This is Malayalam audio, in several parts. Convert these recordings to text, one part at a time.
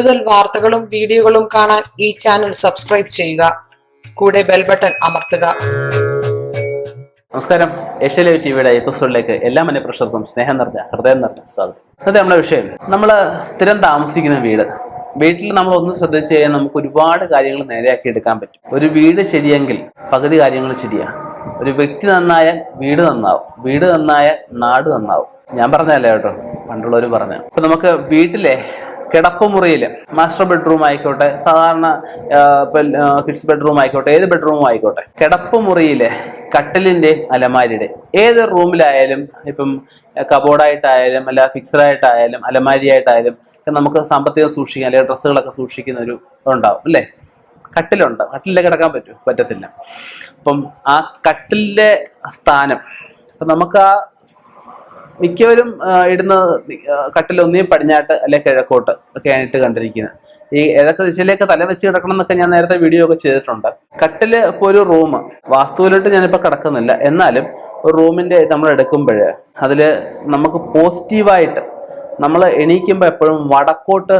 കൂടുതൽ വാർത്തകളും വീഡിയോകളും കാണാൻ ഈ ചാനൽ സബ്സ്ക്രൈബ് ചെയ്യുക. കൂടെ ബെൽ ബട്ടൺ അമർത്തുക. നമസ്കാരം. ഏഷ്യ ലൈവ് ടിവിയുടെ എപ്പിസോഡിലേക്ക് എല്ലാ മനഃപ്രഷർക്കും സ്നേഹം നിറഞ്ഞ ഹൃദയം നിറഞ്ഞ സ്വാഗതം. ഇന്നത്തെ നമ്മുടെ വിഷയം നമ്മൾ സ്ഥിരം താമസിക്കുന്ന വീട്. വീട്ടിൽ നമ്മൾ ഒന്ന് ശ്രദ്ധിച്ചു കഴിഞ്ഞാൽ നമുക്ക് ഒരുപാട് കാര്യങ്ങൾ നേരെയാക്കി എടുക്കാൻ പറ്റും. ഒരു വീട് ശരിയെങ്കിൽ പകുതി കാര്യങ്ങൾ ശരിയാണ്. ഒരു വ്യക്തി നന്നായാൽ വീട് നന്നാവും. വീട് നന്നായാൽ നാട് നന്നാവും. ഞാൻ പറഞ്ഞതല്ല കേട്ടോ? പണ്ടുള്ളവർ പറഞ്ഞു അപ്പൊ നമുക്ക് വീട്ടിലെ കിടപ്പുമുറിയിൽ മാസ്റ്റർ ബെഡ്റൂം ആയിക്കോട്ടെ സാധാരണ കിഡ്സ് ബെഡ്റൂം ആയിക്കോട്ടെ ഏത് ബെഡ്റൂമും ആയിക്കോട്ടെ കിടപ്പുമുറിയിലെ കട്ടിലിന്റെ അലമാരിയുടെ ഏത് റൂമിലായാലും ഇപ്പം കബോർഡായിട്ടായാലും അല്ല ഫിക്സഡ് ആയിട്ടായാലും അലമാരി ആയിട്ടായാലും ഒക്കെ നമുക്ക് സാമ്പത്തികം സൂക്ഷിക്കാൻ അല്ലെങ്കിൽ ഡ്രസ്സുകളൊക്കെ സൂക്ഷിക്കുന്ന ഒരു ഉണ്ടാവും അല്ലേ? കട്ടിലുണ്ട് കട്ടിലിൽ കിടക്കാൻ പറ്റും പറ്റത്തില്ല. അപ്പം ആ കട്ടിലിന്റെ സ്ഥാനം അപ്പം നമുക്ക് ആ മിക്കവരും ഇടുന്ന കട്ടിൽ ഒന്നേ പടിഞ്ഞാട്ട് അല്ലെ കിഴക്കോട്ട് ഒക്കെ ആയിട്ട് കണ്ടിരിക്കുന്നത് ഈ ഏതൊക്കെ ദിശയിലേക്ക് തല വെച്ച് കിടക്കണം എന്നൊക്കെ ഞാൻ നേരത്തെ വീഡിയോ ഒക്കെ ചെയ്തിട്ടുണ്ട്. കട്ടിൽ ഇപ്പോൾ ഒരു റൂം വാസ്തുവിലോട്ട് ഞാനിപ്പോൾ കിടക്കുന്നില്ല. എന്നാലും ഒരു റൂമിന്റെ നമ്മൾ എടുക്കുമ്പോൾ അതിൽ നമുക്ക് പോസിറ്റീവായിട്ട് നമ്മൾ എണീക്കുമ്പോൾ എപ്പോഴും വടക്കോട്ട്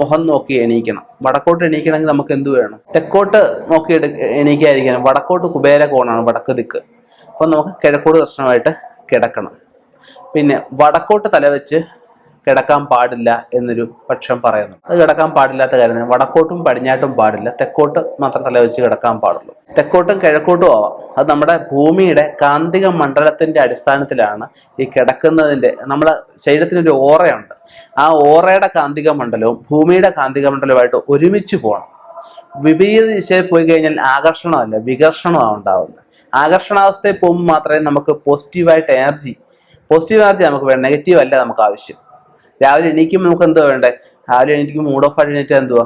മുഖം നോക്കി എണീക്കണം. വടക്കോട്ട് എണീക്കണമെങ്കിൽ നമുക്ക് എന്ത് വേണം? തെക്കോട്ട് നോക്കി എടു എണീക്കാതിരിക്കണം വടക്കോട്ട് കുബേര കോണാണ് വടക്ക് ദിക്ക്. അപ്പം നമുക്ക് കിഴക്കോട്ട് ദർശനമായിട്ട് കിടക്കണം. പിന്നെ വടക്കോട്ട് തലവെച്ച് കിടക്കാൻ പാടില്ല എന്നൊരു പക്ഷം പറയുന്നു. അത് കിടക്കാൻ പാടില്ലാത്ത കാര്യം വടക്കോട്ടും പടിഞ്ഞാട്ടും പാടില്ല. തെക്കോട്ട് മാത്രം തലവെച്ച് കിടക്കാൻ പാടുള്ളൂ. തെക്കോട്ടും കിഴക്കോട്ടും ആവാം. അത് നമ്മുടെ ഭൂമിയുടെ കാന്തിക മണ്ഡലത്തിന്റെ അടിസ്ഥാനത്തിലാണ് ഈ കിടക്കുന്നതിന്റെ നമ്മുടെ ശരീരത്തിനൊരു ഓറയുണ്ട്. ആ ഓറയുടെ കാന്തിക മണ്ഡലവും ഭൂമിയുടെ കാന്തിക മണ്ഡലവുമായിട്ട് ഒരുമിച്ച് പോകണം. വിപരീത ദിശയിൽ പോയി കഴിഞ്ഞാൽ ആകർഷണമല്ല വികർഷണമാണ് ഉണ്ടാവുന്നത്. ആകർഷണാവസ്ഥയിൽ പോകുമ്പോൾ മാത്രമേ നമുക്ക് പോസിറ്റീവായിട്ട് എനർജി പോസിറ്റീവ് എനർജി നമുക്ക് വേണം. നെഗറ്റീവ് അല്ല നമുക്ക് ആവശ്യം. രാവിലെ എണീക്കുമ്പോൾ നമുക്ക് എന്തുവാ വേണ്ടേ? രാവിലെ എണീക്കുമ്പോൾ മൂഡ് ഓഫ് ആയിട്ട് എണീറ്റാൽ എന്തുവാ?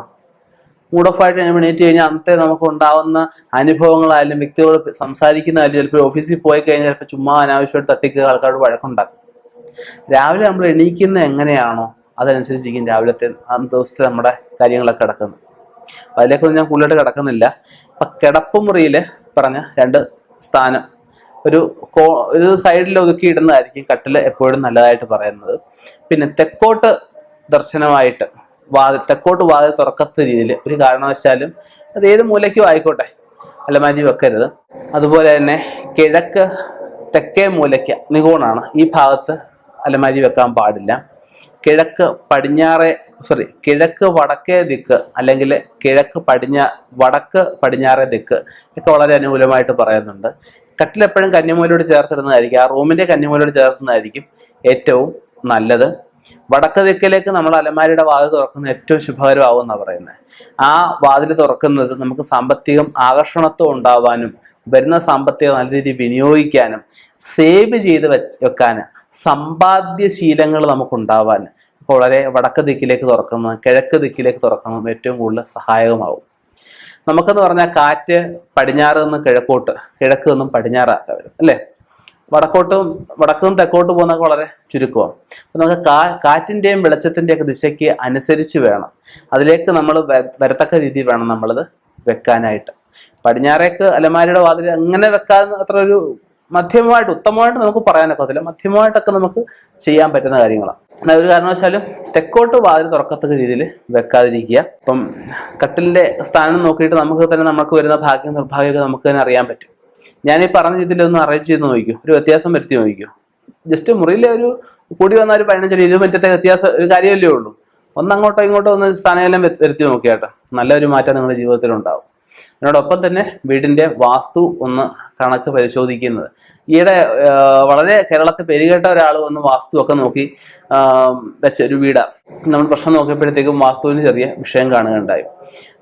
മൂഡ് ഓഫ് ആയിട്ട് എണീറ്റ് കഴിഞ്ഞാൽ അന്നത്തെ നമുക്ക് ഉണ്ടാവുന്ന അനുഭവങ്ങളായാലും വ്യക്തികളോട് സംസാരിക്കുന്നതായാലും ചിലപ്പോൾ ഓഫീസിൽ പോയി കഴിഞ്ഞാൽ ചിലപ്പോൾ ചുമ്മാ അനാവശ്യമായിട്ട് തട്ടിക്കുക ആൾക്കാരോട് വഴക്കുണ്ടാക്കും. രാവിലെ നമ്മൾ എണീക്കുന്നത് എങ്ങനെയാണോ അതനുസരിച്ചിരിക്കും രാവിലത്തെ അന്ന് ദിവസത്തെ നമ്മുടെ കാര്യങ്ങളൊക്കെ കിടക്കുന്നത്. അതിലേക്കൊന്നും ഞാൻ കൂടുതലായിട്ട് കിടക്കുന്നില്ല. അപ്പം കിടപ്പുമുറിയിൽ പറഞ്ഞ രണ്ട് സ്ഥാനം ഒരു കോ ഒരു സൈഡിൽ ഒതുക്കി ഇടുന്നതായിരിക്കും കട്ടിൽ എപ്പോഴും നല്ലതായിട്ട് പറയുന്നത്. പിന്നെ തെക്കോട്ട് ദർശനമായിട്ട് വാതിൽ തെക്കോട്ട് വാതിൽ തുറക്കത്ത രീതിയിൽ ഒരു കാരണവശാലും അത് ഏത് മൂലയ്ക്കും ആയിക്കോട്ടെ അലമാരി വെക്കരുത്. അതുപോലെ തന്നെ കിഴക്ക് തെക്കേ മൂലയ്ക്ക് നിഗൂണാണ് ഈ ഭാഗത്ത് അലമാരി വെക്കാൻ പാടില്ല. കിഴക്ക് പടിഞ്ഞാറേ സോറി കിഴക്ക് വടക്കേ ദിക്ക് അല്ലെങ്കിൽ കിഴക്ക് പടിഞ്ഞാ വടക്ക് പടിഞ്ഞാറേ ദിക്ക് ഒക്കെ വളരെ അനുകൂലമായിട്ട് പറയുന്നുണ്ട്. കട്ടിലെപ്പോഴും കന്നിമൂലയോട് ചേർത്തിടുന്നതായിരിക്കും. ആ റൂമിന്റെ കന്നിമൂലയോട് ചേർത്തുന്നതായിരിക്കും ഏറ്റവും നല്ലത്. വടക്ക് ദിക്കിലേക്ക് നമ്മൾ അലമാരിയുടെ വാതിൽ തുറക്കുന്നത് ഏറ്റവും ശുഭകരമാവും എന്നാണ് പറയുന്നത്. ആ വാതിൽ തുറക്കുന്നത് നമുക്ക് സാമ്പത്തികം ആകർഷണത്വം ഉണ്ടാവാനും വരുന്ന സാമ്പത്തികം നല്ല രീതിയിൽ വിനിയോഗിക്കാനും സേവ് ചെയ്ത് വെച്ച് വെക്കാൻ സമ്പാദ്യശീലങ്ങൾ നമുക്കുണ്ടാവാൻ വളരെ വടക്ക് ദിക്കിലേക്ക് തുറക്കുന്നത് കിഴക്ക് ദിക്കിലേക്ക് തുറക്കുന്നതും ഏറ്റവും കൂടുതൽ സഹായകമാവും. നമുക്കെന്ന് പറഞ്ഞാൽ കാറ്റ് പടിഞ്ഞാറ് നിന്ന് കിഴക്കോട്ട് കിഴക്ക് നിന്നും പടിഞ്ഞാറാക്ക വരും അല്ലേ? വടക്കോട്ടും വടക്ക് തെക്കോട്ട് പോകുന്നതൊക്കെ വളരെ ചുരുക്കമാണ് അപ്പം നമുക്ക് കാ കാറ്റിന്റെയും വെളിച്ചത്തിന്റെയും ഒക്കെ ദിശയ്ക്ക് അനുസരിച്ച് വേണം. അതിലേക്ക് നമ്മൾ വരത്തക്ക രീതിയിൽ വേണം നമ്മളത് വെക്കാനായിട്ട്. പടിഞ്ഞാറേക്ക് അലമാരിയുടെ വാതിൽ അങ്ങനെ വെക്കാൻ അത്ര ഒരു മധ്യമമായിട്ട് ഉത്തമമായിട്ട് നമുക്ക് പറയാനൊക്കത്തില്ല മധ്യമമായിട്ടൊക്കെ നമുക്ക് ചെയ്യാൻ പറ്റുന്ന കാര്യങ്ങളാണ്. എന്നാൽ ഒരു കാരണവശാലും തെക്കോട്ട് വാതിൽ തുറക്കത്തക്ക രീതിയിൽ വെക്കാതിരിക്കുക. ഇപ്പം കട്ടിലിന്റെ സ്ഥാനം നോക്കിയിട്ട് നമുക്ക് തന്നെ നമുക്ക് വരുന്ന ഭാഗ്യം നിർഭാഗ്യമൊക്കെ നമുക്ക് തന്നെ അറിയാൻ പറ്റും. ഞാൻ ഈ പറഞ്ഞ രീതിയിൽ ഒന്ന് അറേഞ്ച് ചെയ്ത് നോക്കിക്കോ ഒരു വ്യത്യാസം വരുത്തി നോക്കിക്കോ ജസ്റ്റ് മുറിയിലെ ഒരു കൂടി വന്ന ഒരു പതിനഞ്ചിൽ ഇരുപത് മിനിറ്റത്തെ വ്യത്യാസം ഒരു കാര്യമല്ലേ ഉള്ളൂ. ഒന്ന് അങ്ങോട്ടോ ഇങ്ങോട്ടോ ഒന്ന് സ്ഥാനമെല്ലാം വരുത്തി നോക്കിയാട്ടോ. നല്ലൊരു മാറ്റം നിങ്ങളുടെ ജീവിതത്തിൽ ഉണ്ടാവും അതിനോടൊപ്പം തന്നെ വീടിന്റെ വാസ്തു ഒന്ന് കണക്ക് പരിശോധിക്കുന്നത്. ഈയിടെ വളരെ കേരളത്തിൽ പേരുകേട്ട ഒരാൾ വന്ന് വാസ്തു ഒക്കെ നോക്കി വെച്ച ഒരു വീടാണ് നമ്മൾ പ്രശ്നം നോക്കിയപ്പോഴത്തേക്കും വാസ്തുവിന് ചെറിയ വിഷയം കാണുകയുണ്ടായി.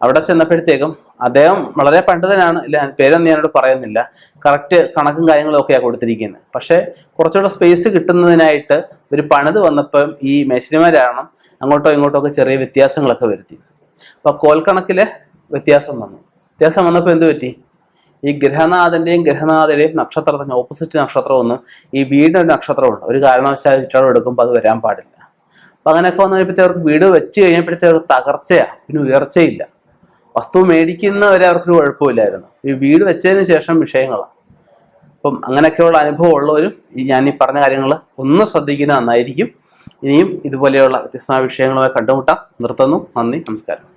അവിടെ ചെന്നപ്പോഴത്തേക്കും അദ്ദേഹം വളരെ പണ്ഡിതനാണ് ഇല്ല പേരൊന്നും ഞാനോട് പറയുന്നില്ല. കറക്റ്റ് കണക്കും കാര്യങ്ങളും ഒക്കെയാണ് കൊടുത്തിരിക്കുന്നത്. പക്ഷേ കുറച്ചുകൂടെ സ്പേസ് കിട്ടുന്നതിനായിട്ട് ഒരു പണിത് വന്നപ്പം ഈ മേശരിമാരാണ് അങ്ങോട്ടോ ഇങ്ങോട്ടോ ഒക്കെ ചെറിയ വ്യത്യാസങ്ങളൊക്കെ വരുത്തി. അപ്പോൾ കോൽക്കണക്കിലെ വ്യത്യാസം വന്നു. വ്യത്യാസം വന്നപ്പോൾ എന്ത് പറ്റി? ഈ ഗ്രഹനാഥന്റെയും ഗ്രഹനാഥയുടെയും നക്ഷത്രത്തിന് ഓപ്പോസിറ്റ് നക്ഷത്രം ഒന്ന് ഈ വീടിന് ഒരു നക്ഷത്രമുണ്ട്. ഒരു കാരണവശാൽ ചുറ്റോളം എടുക്കുമ്പോൾ അത് വരാൻ പാടില്ല. അപ്പൊ അങ്ങനെയൊക്കെ വന്നു കഴിഞ്ഞപ്പോഴത്തെ അവർക്ക് വീട് വെച്ച് കഴിഞ്ഞപ്പോഴത്തെ അവർക്ക് തകർച്ചയാ പിന്നെ ഉയർച്ചയില്ല. വസ്തു മേടിക്കുന്നവരെ അവർക്കൊരു കുഴപ്പമില്ലായിരുന്നു. ഈ വീട് വെച്ചതിന് ശേഷം വിഷയങ്ങളാണ് അപ്പം അങ്ങനെയൊക്കെയുള്ള അനുഭവം ഉള്ളവരും ഞാൻ ഈ പറഞ്ഞ കാര്യങ്ങൾ ഒന്ന് ശ്രദ്ധിക്കുന്നത് നന്നായിരിക്കും. ഇനിയും ഇതുപോലെയുള്ള വ്യത്യസ്ത വിഷയങ്ങളുമായി കണ്ടുമുട്ടാം. നിർത്തുന്നു. നന്ദി. നമസ്കാരം.